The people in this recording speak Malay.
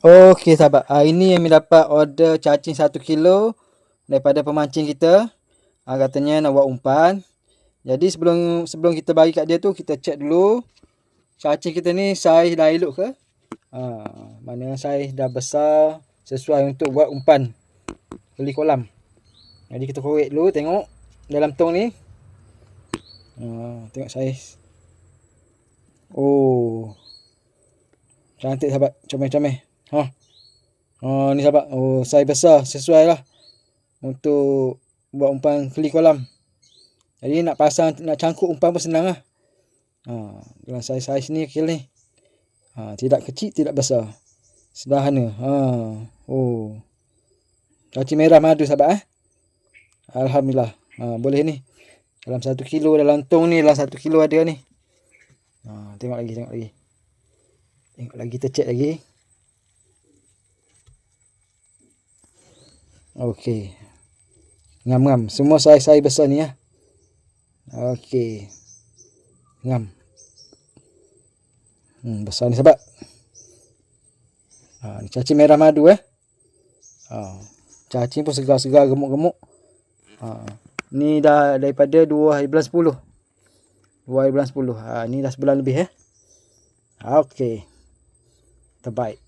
Okey sahabat, hari ni Ami dapat order cacing 1 kilo daripada pemancing kita. Ha, katanya nak buat umpan. Jadi sebelum sebelum kita bagi kat dia tu kita check dulu cacing kita ni saiz dah elok ke? Ha, mana saiz dah besar sesuai untuk buat umpan beli kolam. Jadi kita korek dulu tengok dalam tong ni. Ha, tengok saiz. Oh. Cantik sahabat, comel-comel. Ha. Ha ni sahabat. Oh, saiz besar sesuai lah untuk buat umpan keli kolam. Jadi nak pasang nak cangkuk umpan pun senang lah. Ha, dengan saiz-saiz ni kecil ni. Ha, tidak kecil, tidak besar. Sederhana. Ha. Oh. Cacing merah madu sahabat eh. Alhamdulillah. Ha, boleh ni. Dalam satu kilo dalam tong ni dalam satu kilo ada ni. Ha, tengok lagi, tengok lagi. Tengok lagi, check lagi. Okey. Ngam-ngam. Semua saiz-saiz besar ni ya. Okey. Ngam. Hmm, besar ni sahabat. Ha, ni cacing merah madu eh. Ha, cacing pun segar-segar gemuk-gemuk. Ha, ni dah daripada 2 hari bulan 10. 2 hari bulan 10. Ha, ni dah sebulan lebih eh. Okey. Terbaik.